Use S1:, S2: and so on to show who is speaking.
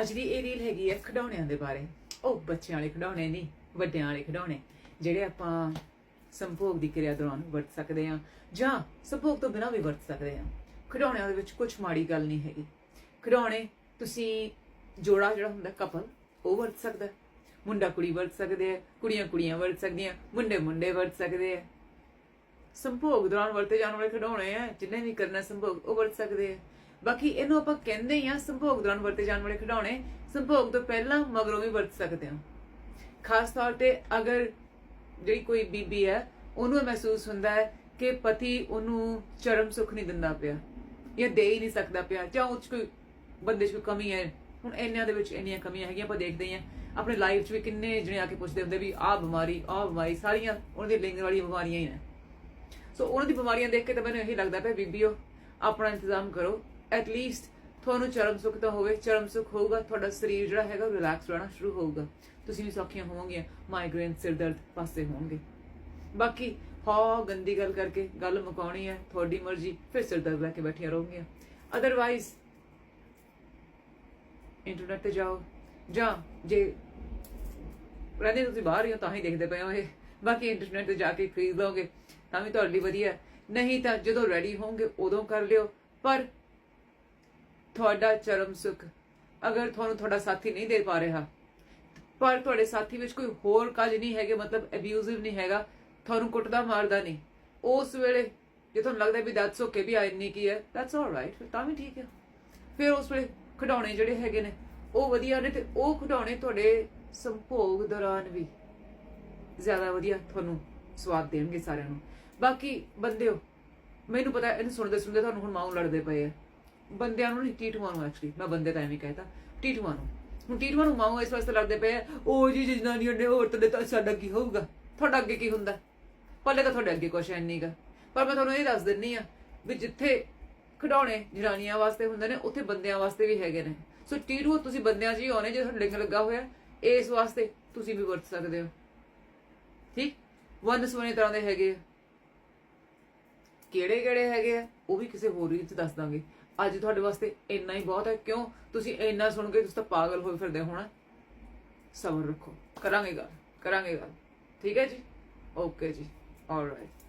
S1: ਅੱਜ ਦੀ ਇਹ ਰੀਲ ਹੈਗੀ ਹੈ ਖਿਡੌਣਿਆਂ ਦੇ ਬਾਰੇ। ਉਹ ਬੱਚਿਆਂ ਵਾਲੇ ਖਿਡੌਣੇ ਨਹੀਂ, ਵੱਡਿਆਂ ਵਾਲੇ ਖਿਡੌਣੇ, ਜਿਹੜੇ ਆਪਾਂ ਸੰਭੋਗ ਦੀ ਕਿਰਿਆ ਦੌਰਾਨ ਵਰਤ ਸਕਦੇ ਹਾਂ ਜਾਂ ਸੰਭੋਗ ਤੋਂ ਬਿਨਾਂ ਵੀ ਵਰਤ ਸਕਦੇ ਹਾਂ। ਖਿਡੌਣਿਆਂ ਦੇ ਵਿੱਚ ਕੁਝ ਮਾੜੀ ਗੱਲ ਨਹੀਂ ਹੈਗੀ। ਖਿਡੌਣੇ, ਤੁਸੀਂ ਜੋੜਾ ਜਿਹੜਾ ਹੁੰਦਾ ਕਪਲ ਉਹ ਵਰਤ ਸਕਦਾ ਮੁੰਡਾ ਕੁੜੀ ਵਰਤ ਸਕਦੇ ਆ ਕੁੜੀਆਂ ਕੁੜੀਆਂ ਵਰਤ ਸਕਦੀਆਂ, ਮੁੰਡੇ ਮੁੰਡੇ ਵਰਤ ਸਕਦੇ ਆ ਸੰਭੋਗ ਦੌਰਾਨ ਵਰਤੇ ਜਾਣ ਵਾਲੇ ਖਿਡੌਣੇ ਆ ਜਿੰਨੇ ਵੀ ਕਰਨਾ ਸੰਭੋਗ, ਉਹ ਵਰਤ ਸਕਦੇ ਆ ਬਾਕੀ ਇਹਨੂੰ ਆਪਾਂ ਕਹਿੰਦੇ ਹੀ ਆ ਸੰਭੋਗ ਦੌਰਾਨ ਵਰਤੇ ਜਾਣ ਵਾਲੇ ਖਿਡੌਣੇ। ਸੰਭੋਗ ਤੋਂ ਪਹਿਲਾਂ ਮਗਰੋਂ ਵੀ ਵਰਤ ਸਕਦੇ ਹਾਂ। ਖਾਸ ਤੌਰ ਤੇ ਅਗਰ ਜਿਹੜੀ ਕੋਈ ਬੀਬੀ ਹੈ, ਉਹਨੂੰ ਇਹ ਮਹਿਸੂਸ ਹੁੰਦਾ ਹੈ ਕਿ ਪਤੀ ਉਹਨੂੰ ਚਰਮ ਸੁੱਖ ਨਹੀਂ ਦਿੰਦਾ ਪਿਆ ਜਾਂ ਦੇ ਹੀ ਨਹੀਂ ਸਕਦਾ ਪਿਆ ਜਾਂ ਉਹ 'ਚ ਕੋਈ ਬੰਦੇ 'ਚ ਕੋਈ ਕਮੀ ਹੈ। ਹੁਣ ਇੰਨਿਆਂ ਦੇ ਵਿੱਚ ਇੰਨੀਆਂ ਕਮੀਆਂ ਹੈਗੀਆਂ, ਆਪਾਂ ਦੇਖਦੇ ਹਾਂ ਆਪਣੇ ਲਾਈਫ 'ਚ ਵੀ ਕਿੰਨੇ ਜਣੇ ਆ ਕੇ ਪੁੱਛਦੇ ਹੁੰਦੇ ਵੀ ਆਹ ਬਿਮਾਰੀ ਆਹ ਬਿਮਾਰੀ, ਸਾਰੀਆਂ ਉਹਨਾਂ ਦੀ ਲਿੰਗ ਵਾਲੀਆਂ ਬਿਮਾਰੀਆਂ ਹੀ ਨੇ। ਸੋ ਉਹਨਾਂ ਦੀ ਬਿਮਾਰੀਆਂ ਦੇਖ ਕੇ ਤਾਂ ਮੈਨੂੰ ਇਹੀ ਲੱਗਦਾ ਪਿਆ, ਬੀਬੀਓ, ਆਪਣਾ ਇੰਤਜ਼ਾਮ ਕਰੋ। ਐਟ ਲੀਸਟ ਤੁਹਾਨੂੰ ਚਰਮ ਸੁੱਖ ਤਾਂ ਹੋਵੇ, ਚਰਮ ਸੁੱਖ ਹੋਊਗਾ, ਤੁਹਾਡਾ ਸਰੀਰ ਜਿਹੜਾ ਹੈਗਾ ਰਿਲੈਕਸ ਰਹਿਣਾ ਸ਼ੁਰੂ ਹੋਊਗਾ। ਤੁਸੀਂ ਵੀ ਸੌਖੀਆਂ ਹੋਵੋਗੀਆਂ ਮਾਈਗ੍ਰੇਨ ਸਿਰ ਦਰਦ ਪਾਸੇ ਹੋਣਗੇ। ਬਾਕੀ ਹਾਂ, ਗੰਦੀ ਗੱਲ ਕਰਕੇ ਗੱਲ ਮੁਕਾਉਣੀ ਹੈ, ਤੁਹਾਡੀ ਮਰਜ਼ੀ, ਫਿਰ ਸਿਰ ਦਰਦ ਲੈ ਕੇ ਬੈਠੀਆਂ ਰਹੋਗੀਆਂ। ਅਦਰਵਾਈਜ਼ ਇੰਟਰਨੈਟ ਤੇ ਜਾਓ, ਜਾਂ ਜੇ ਰਹਿੰਦੇ ਤੁਸੀਂ ਬਾਹਰ ਹੀ ਹੋ, ਤਾਂ ਹੀ ਦੇਖਦੇ ਪਏ ਹੋ ਇਹ। ਬਾਕੀ ਇੰਟਰਨੈਟ ਤੇ ਜਾ ਕੇ ਖਰੀਦ ਲਓਗੇ, ਤਾਂ ਵੀ ਤੁਹਾਡੇ ਲਈ ਵਧੀਆ। ਨਹੀਂ ਤਾਂ ਜਦੋਂ ਰੈਡੀ ਹੋਵੋਗੇ, ਉਦੋਂ ਕਰ ਲਿਓ, ਪਰ ਤੁਹਾਡਾ ਚਰਮ ਸੁਖ, ਅਗਰ ਤੁਹਾਨੂੰ ਤੁਹਾਡਾ ਸਾਥੀ ਨਹੀਂ ਦੇ ਪਾ ਰਿਹਾ, ਪਰ ਤੁਹਾਡੇ ਸਾਥੀ ਵਿੱਚ ਕੋਈ ਹੋਰ ਕਾਜ ਨਹੀਂ ਹੈਗੇ, ਮਤਲਬ ਅਬਿਊਜ਼ਿਵ ਨਹੀਂ ਹੈਗਾ, ਤੁਹਾਨੂੰ ਕੁੱਟਦਾ ਮਾਰਦਾ ਨਹੀਂ। ਉਸ ਵੇਲੇ ਜੇ ਤੁਹਾਨੂੰ ਲੱਗਦਾ ਵੀ ਦੈਟਸ ਓਕੇ ਵੀ ਆ ਕੀ ਹੈ ਦੈਟਸ ਆਲਰਾਈਟ ਫਿਰ ਤਾਂ ਵੀ ਠੀਕ ਹੈ। ਫਿਰ ਉਸ ਵੇਲੇ ਖਿਡੌਣੇ ਜਿਹੜੇ ਹੈਗੇ ਨੇ, ਉਹ ਵਧੀਆ ਨੇ ਤੇ ਉਹ ਖਿਡੌਣੇ ਤੁਹਾਡੇ ਸੰਭੋਗ ਦੌਰਾਨ ਵੀ ਜ਼ਿਆਦਾ ਵਧੀਆ ਤੁਹਾਨੂੰ ਸਵਾਦ ਦੇਣਗੇ ਸਾਰਿਆਂ ਨੂੰ। ਬਾਕੀ ਬੰਦਿਓ, ਮੈਨੂੰ ਪਤਾ, ਇਹਨੂੰ ਸੁਣਦੇ ਸੁਣਦੇ ਤੁਹਾਨੂੰ ਹੁਣ ਮਾਉ ਲੜਦੇ ਪਏ ਆ। ਬੰਦਿਆਂ ਨੂੰ ਨਹੀਂ ਟੀਟੂਆਂ ਨੂੰ ਐਕਚੁਅਲੀ ਮੈਂ ਬੰਦੇ ਤਾਂ ਐਵੇਂ ਕਹਿਤਾ ਟੀਟੂਆਂ ਨੂੰ। ਹੁਣ ਟੀਟੂਆਂ ਨੂੰ ਮਾਉ ਇਸ ਵਾਸਤੇ ਲੜਦੇ ਪਏ ਉਹ ਜੀ ਜਨਾਨੀਆਂ ਨੇ ਔਰਤ ਦੇ ਤਾਂ ਸਾਡਾ ਕੀ ਹੋਊਗਾ? ਤੁਹਾਡਾ ਅੱਗੇ ਕੀ ਹੁੰਦਾ? ਪੱਲੇ ਤਾਂ ਤੁਹਾਡੇ ਅੱਗੇ ਕੁਛ ਨਹੀਂਗਾ ਪਰ ਮੈਂ ਤੁਹਾਨੂੰ ਇਹ ਦੱਸ ਦਿੰਨੀ ਆ ਵੀ ਜਿੱਥੇ ਖਿਡੌਣੇ ਜਨਾਨੀਆਂ ਵਾਸਤੇ ਹੁੰਦੇ ਨੇ, ਉੱਥੇ ਬੰਦਿਆਂ ਵਾਸਤੇ ਵੀ ਹੈਗੇ ਨੇ। ਸੋ ਟੀਟੂ ਤੁਸੀਂ ਬੰਦਿਆਂ 'ਚ ਹੀ ਆਉਣੇ, ਜੇ ਤੁਹਾਨੂੰ ਲਿੰਗ ਲੱਗਾ ਹੋਇਆ, ਇਸ ਵਾਸਤੇ ਤੁਸੀਂ ਵੀ ਵਰਤ ਸਕਦੇ ਹੋ। ਠੀਕ? ਵੰਨ ਸਵਨੇ ਤਰ੍ਹਾਂ ਦੇ ਹੈਗੇ ਆ। ਕਿਹੜੇ ਕਿਹੜੇ ਹੈਗੇ ਆ? ਉਹ ਵੀ ਕਿਸੇ ਹੋਰ ਰੀਤ ਦੱਸ ਦਾਂਗੇ। ਅੱਜ ਤੁਹਾਡੇ ਵਾਸਤੇ ਇੰਨਾ ਹੀ ਬਹੁਤ ਹੈ। ਕਿਉਂ? ਤੁਸੀਂ ਇੰਨਾ ਸੁਣ ਕੇ ਤੁਸੀਂ ਤਾਂ ਪਾਗਲ ਹੋਏ ਫਿਰਦੇ ਹੋਣਾ। ਸਬਰ ਰੱਖੋ। ਕਰਾਂਗੇ ਗੱਲ ਕਰਾਂਗੇ ਗੱਲ। ਠੀਕ ਹੈ ਜੀ? ਓਕੇ ਜੀ। ਆਲਰਾਈਟ